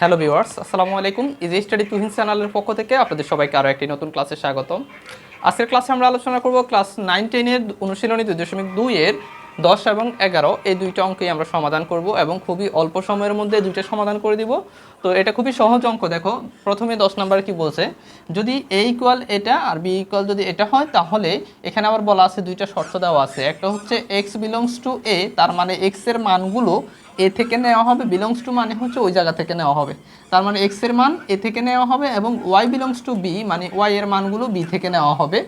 Hello viewers আসসালামু আলাইকুম। Easy study Tuhin চ্যানেলের পক্ষ থেকে আপনাদের সবাইকে আরও একটি নতুন ক্লাসে স্বাগতম। আজকের ক্লাসে আমরা আলোচনা করব ক্লাস নাইন টেনের অনুশীলনী দুই দশমিক দুইয়ের দশ এবং এগারো, এই দুইটা অঙ্কই আমরা সমাধান করব এবং খুবই অল্প সময়ের মধ্যে দুইটা সমাধান করে দিব। তো এটা খুবই সহজ অঙ্ক, দেখো, প্রথমে দশ নাম্বার কি বলছে? যদি এ ইকুয়াল এটা আর বি ইকুয়াল যদি এটা হয়, তাহলে এখানে আবার বলা আছে দুইটা শর্ত দেওয়া আছে। একটা হচ্ছে এক্স বিলংস টু এ তার মানে এক্সের মানগুলো এ থেকে নেওয়া হবে বিলংস টু মানে হচ্ছে ওই জায়গা থেকে নেওয়া হবে। তার মানে এক্সের মান এ থেকে নেওয়া হবে এবং ওয়াই বিলংস টু বি মানে ওয়াই এর মানগুলো বি থেকে নেওয়া হবে।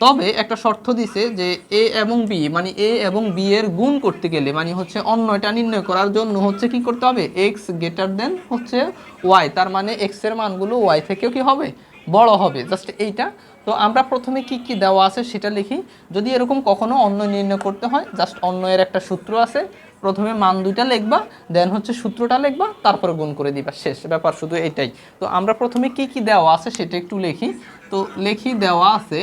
তবে একটা শর্ত দিছে যে এ এবং বি মানে এ এবং বি এর গুণ করতে গেলে মানে হচ্ছে অন্যটা নির্ণয় করার জন্য হচ্ছে কি করতে হবে? এক্স গ্রেটার দেন হচ্ছে ওয়াই তার মানে এক্সের মানগুলো ওয়াই থেকেও কি হবে? বড় হবে। জাস্ট এইটা। তো আমরা প্রথমে কি কি দেওয়া আছে সেটা লিখি। যদি এরকম কখনো অন্য নির্ণয় করতে হয় জাস্ট অন্যের একটা সূত্র আছে, প্রথমে মান দুইটা লিখবা দেন হচ্ছে সূত্রটা লিখবা, তারপরে গুণ করে দিবা। শেষ ব্যাপার, শুধু এটাই। তো আমরা প্রথমে কি কি দেওয়া আছে সেটা একটু লিখি। তো লিখি দেওয়া আছে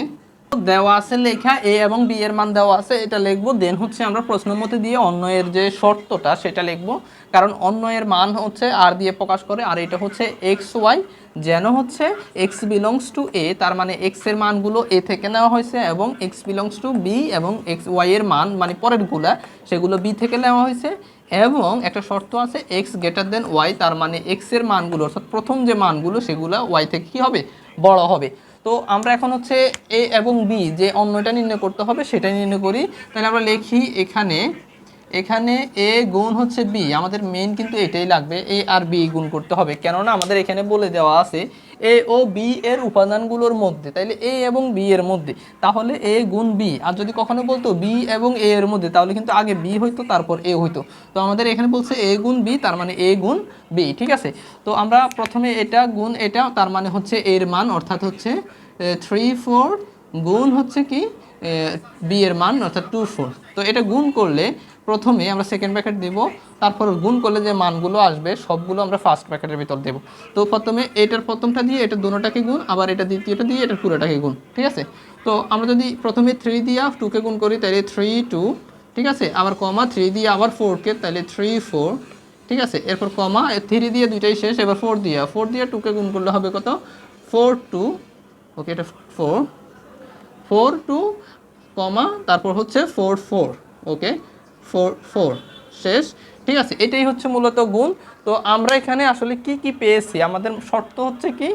দেওয়া আছে লেখা এ এবং বি এর মান দেওয়া আছে, এটা লিখব। দেন হচ্ছে আমরা প্রশ্ন মতে দিয়ে অন্য এর যে শর্তটা, সেটা লিখব। কারণ অন্য এর মান হচ্ছে আর দিয়ে প্রকাশ করে, আর এটা হচ্ছে এক্স ওয়াই যেন হচ্ছে এক্স বিলংস টু এ তার মানে এক্সের মানগুলো এ থেকে নেওয়া হয়েছে এবং এক্স বিলংস টু বি এবং এক্স ওয়াই এর মান মানে পরেরগুলা, সেগুলো বি থেকে নেওয়া হয়েছে। এবং একটা শর্ত আছে এক্স গ্রেটার দেন ওয়াই তার মানে এক্সের মানগুলো, অর্থাৎ প্রথম যে মানগুলো, সেগুলো ওয়াই থেকে কী হবে? বড় হবে। তো আমরা এখন হচ্ছে এ এবং বি, যে অন্যটা নির্ণয় করতে হবে সেটা নির্ণয় করি। তাহলে আমরা লিখি এখানে এখানে এ গুণ হচ্ছে বি। আমাদের মেন কিন্তু এটাই লাগবে, এ আর বি গুণ করতে হবে। কেননা আমাদের এখানে বলে দেওয়া আছে এ ও বি এর উপাদানগুলোর মধ্যে, তাইলে এ এবং বি এর মধ্যে, তাহলে এ গুণ বি। আর যদি কখনো বলতো বি এবং এ এর মধ্যে, তাহলে কিন্তু আগে বি হইতো, তারপর এ হইতো। তো আমাদের এখানে বলছে এ গুণ বি, তার মানে এ গুণ বি, ঠিক আছে? তো আমরা প্রথমে এটা গুণ এটা, তার মানে হচ্ছে এর মান, অর্থাৎ হচ্ছে থ্রি ফোর গুণ হচ্ছে কি বি এর মান অর্থাৎ টু ফোর তো এটা গুণ করলে প্রথমে আমরা সেকেন্ড ব্র্যাকেট দেব, তারপর গুণ করলে যে মানগুলো আসবে, সবগুলো আমরা ফার্স্ট ব্র্যাকেটের ভিতর দেব। তো প্রথমে এটার প্রথমটা দিয়ে এটা দুটোটাকে গুণ, আবার এটা দ্বিতীয়টা দিয়ে এটার পুরোটাকে গুণ, ঠিক আছে? তো আমরা যদি প্রথমে থ্রি দিয়ে টুকে গুণ করি, তাহলে থ্রি টু ঠিক আছে? আবার কমা থ্রি দিয়ে আবার ফোরকে তাহলে থ্রি ফোর ঠিক আছে? এরপর কমা থ্রি দিয়ে দুইটাই শেষ, এবার ফোর দিয়ে ফোর দিয়ে টুকে গুণ করলে হবে কত? ফোর টু ওকে এটা ফোর ফোর টু কমা, তারপর হচ্ছে four four, okay? Four four, শেষ। ঠিক আছে, এটাই হচ্ছে মূলত গুণ। তো আমরা এখানে আসলে কি কি পেয়েছি? আমাদের শর্ত হচ্ছে কি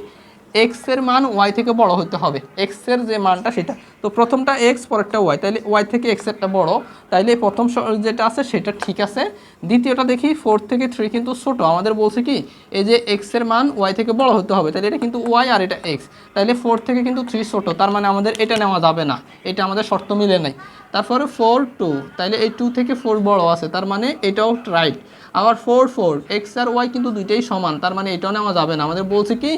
এক্সের মান ওয়াই থেকে বড় হতে হবে। এক্সের যে মানটা, সেটা। তো প্রথমটা এক্স পরেরটা ওয়াই তাইলে ওয়াই থেকে এক্স এরটা বড়। তাইলে প্রথম যেটা আছে সেটা ঠিক আছে। দ্বিতীয়টা দেখি ফোর থেকে থ্রি কিন্তু ছোটো। আমাদের বলছে কি, এই যে এক্সের মান ওয়াই থেকে বড় হতে হবে। তাহলে এটা কিন্তু ওয়াই আর এটা এক্স তাইলে ফোর থেকে কিন্তু থ্রি ছোটো। তার মানে আমাদের এটা নেওয়া যাবে না। এটা আমাদের শর্ত মিলে নাই। তারপরে ফোর টু তাইলে এই টু থেকে ফোর বড় আছে। তার মানে এটাও রাইট আবার ফোর ফোর এক্স আর ওয়াই কিন্তু দুইটাই সমান। তার মানে এটাও নেওয়া যাবে না। আমাদের বলছে কি,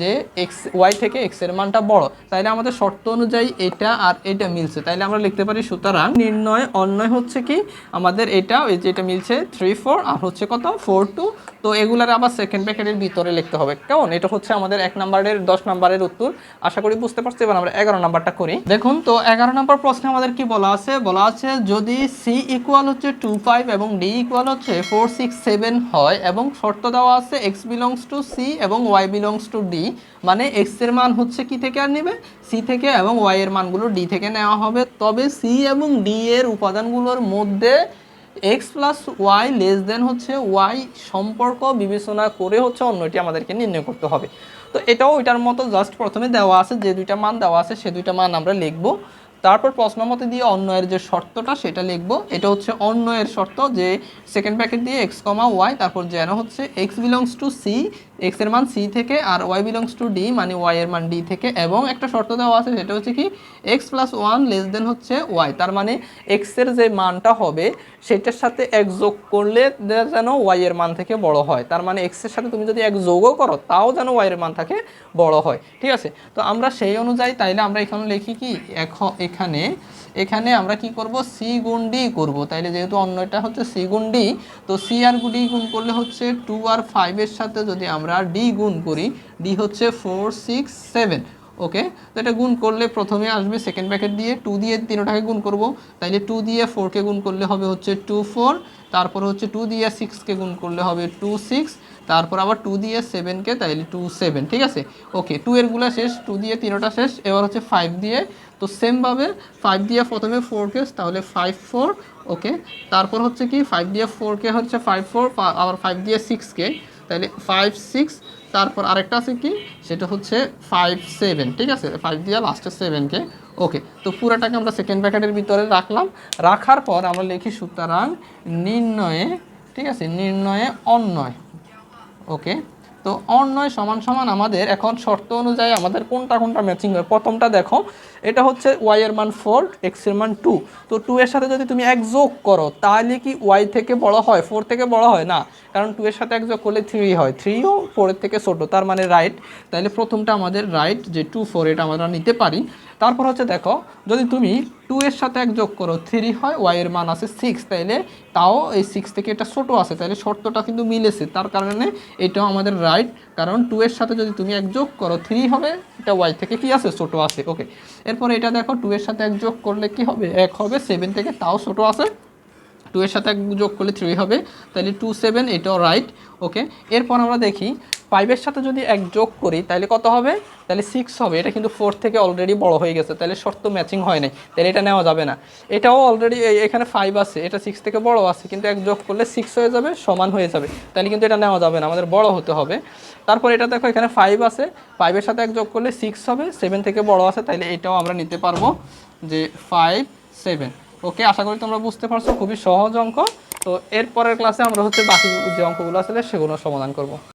যে এক্স ওয়াই থেকে এক্সের মানটা বড়। তাইলে আমাদের শর্ত অনুযায়ী এটা আর এটা মিলছে। তাইলে আমরা লিখতে পারি, সুতরাং নির্ণয়, অন্যয় হচ্ছে কি? আমাদের এটা, ওই যে এটা মিলছে থ্রি ফোর আর হচ্ছে কত? ফোর টু তো এগুলার আবার সেকেন্ড ব্র্যাকেটের ভিতরে লিখতে হবে। কেমন? এটা হচ্ছে আমাদের এক নাম্বারের, দশ নাম্বারের উত্তর। আশা করি বুঝতে পারছি, এবার আমরা এগারো নাম্বারটা করি। দেখুন তো, এগারো নাম্বার প্রশ্নে আমাদের কি বলা আছে? বলা আছে, যদি সি ইকুয়াল হচ্ছে টু ফাইভ এবং ডি ইকুয়াল হচ্ছে ফোর সিক্স সেভেন হয় এবং শর্ত দেওয়া আছে এক্স বিলংস টু সি এবং ওয়াই বিলংস টু ডি মানে এক্সের মান হচ্ছে কি থেকে আর নেবে? সি থেকে এবং ওয়াই এর মানগুলো ডি থেকে নেওয়া হবে। তবে সি এবং ডি এর উপাদানগুলোর মধ্যে X plus Y less than হচ্ছে ওয়াই সম্পর্ক বিবেচনা করে হচ্ছে অন্যটি আমাদেরকে নির্ণয় করতে হবে। তো এটাও ওইটার মতো জাস্ট প্রথমে দেওয়া আছে, যে দুইটা মান দেওয়া আছে, সে দুইটা মান আমরা লিখব। তারপর প্রশ্ন মতে দিয়ে অন্যয়ের যে শর্তটা, সেটা লিখব। এটা হচ্ছে অন্যয়ের শর্ত যে সেকেন্ড প্যাকেট দিয়ে এক্স কমা ওয়াই তারপর যেন হচ্ছে এক্স বিলংস টু সি এক্সের মান সি থেকে আর ওয়াই বিলংস টু ডি মানে ওয়াই এর মান ডি থেকে, এবং একটা শর্ত দেওয়া আছে, সেটা হচ্ছে কি X plus one less than হচ্ছে ওয়াই তার মানে এক্সের যে মানটা হবে, সেটার সাথে এক যোগ করলে যেন ওয়াই এর মান থেকে বড় হয়। তার মানে এক্সের সাথে তুমি যদি এক যোগও করো, তাও যেন ওয়াই এর মান থাকে বড় হয়। ঠিক আছে? তো আমরা সেই অনুযায়ী তাইলে আমরা এখানে লিখি কি এখ- এখানে এখানে আমরা কি করব? সি গুণ ডি করব। তাইলে যেহেতু অন্যটা হচ্ছে সি গুণ ডি তো সি আর ডি গুণ করলে হচ্ছে টু আর ফাইভের সাথে যদি আমরা ডি গুণ করি ডি হচ্ছে ফোর সিক্স সেভেন ওকে তো এটা গুণ করলে প্রথমে আসবে সেকেন্ড ব্র্যাকেট দিয়ে টু দিয়ে তিনোটাকে গুণ করব। তাইলে টু দিয়ে ফোরকে গুণ করলে হবে হচ্ছে টু ফোর তারপর হচ্ছে টু দিয়ে সিক্সকে গুণ করলে হবে টু সিক্স তারপর আবার টু দিয়ে সেভেনকে তাইলে টু সেভেন ঠিক আছে? ওকে টু এরগুলো শেষ টু দিয়ে তিনোটা শেষ, এবার হচ্ছে ফাইভ দিয়ে, তো সেমভাবে ফাইভ দিয়ে প্রথমে ফোরকে তাহলে ফাইভ ফোর ওকে তারপর হচ্ছে কি ফাইভ দিয়ে ফোরকে হচ্ছে ফাইভ ফোর আবার ফাইভ দিয়ে সিক্সকে তাহলে ফাইভ সিক্স তারপর আরেকটা আছে কি, সেটা হচ্ছে ফাইভ সেভেন ঠিক আছে? ফাইভ দিয়ে লাস্টে সেভেনকে ওকে তো পুরোটাকে আমরা সেকেন্ড প্যাকেটের ভিতরে রাখলাম। রাখার পর আমরা লিখি সুতরাং নির্ণয়ে, ঠিক আছে? নির্ণয়ে অন্যয়। ওকে তো অন্যয় সমান সমান আমাদের এখন শর্ত অনুযায়ী আমাদের কোনটা কোনটা ম্যাচিং হয়? প্রথমটা দেখো, এটা হচ্ছে ওয়াই মান ফোর এক্সের মান টু তো টু এর সাথে যদি তুমি এক যোগ করো, তাহলে কি ওয়াই থেকে বড় হয়? ফোর থেকে বড় হয় না? কারণ টু এর সাথে এক যোগ করলে থ্রি হয়। থ্রিও ফোরের থেকে ছোট, তার মানে রাইট তাহলে প্রথমটা আমাদের রাইট যে টু ফোর এটা আমরা নিতে পারি। তারপর হচ্ছে দেখো, যদি তুমি টু এর সাথে এক যোগ করো থ্রি হয় ওয়াই এর মান আছে সিক্স তাইলে তাও এই সিক্স থেকে এটা ছোট আছে, তাইলে শর্তটা কিন্তু মিলেছে। তার কারণে এটাও আমাদের রাইট কারণ টু এর সাথে যদি তুমি এক যোগ করো থ্রি হবে, এটা ওয়াই থেকে কি আছে? ছোট আছে ওকে এরপর এটা দেখো টু এর সাথে এক যোগ করলে কি হবে? এক হবে সেভেন থেকে তাও ছোট আছে টু এর সাথে এক যোগ করলে থ্রি হবে তাহলে টু সেভেন এটাও রাইট ওকে এরপর আমরা দেখি ফাইভের সাথে যদি এক যোগ করি তাহলে কত হবে? তাহলে সিক্স হবে, এটা কিন্তু ফোর থেকে অলরেডি বড় হয়ে গেছে তাহলে শর্ত ম্যাচিং হয় নাই তাহলে এটা নেওয়া যাবে না। এটাও অলরেডি এখানে ফাইভ আছে, এটা সিক্স থেকে বড় আছে, কিন্তু এক যোগ করলে সিক্স হয়ে যাবে, সমান হয়ে যাবে তাহলে কিন্তু এটা নেওয়া যাবে না, আমাদের বড় হতে হবে। তারপর এটা দেখো, এখানে ফাইভ আছে ফাইভের সাথে এক যোগ করলে সিক্স হবে সেভেন থেকে বড় আছে তাহলে এটাও আমরা নিতে পারব যে ফাইভ সেভেন ওকে, আশা করি তোমরা বুঝতে পারছ, খুবই সহজ অঙ্ক। তো এরপরের ক্লাসে আমরা হচ্ছে বাকি যে অঙ্কগুলো আসলে সেগুলো সমাধান করব।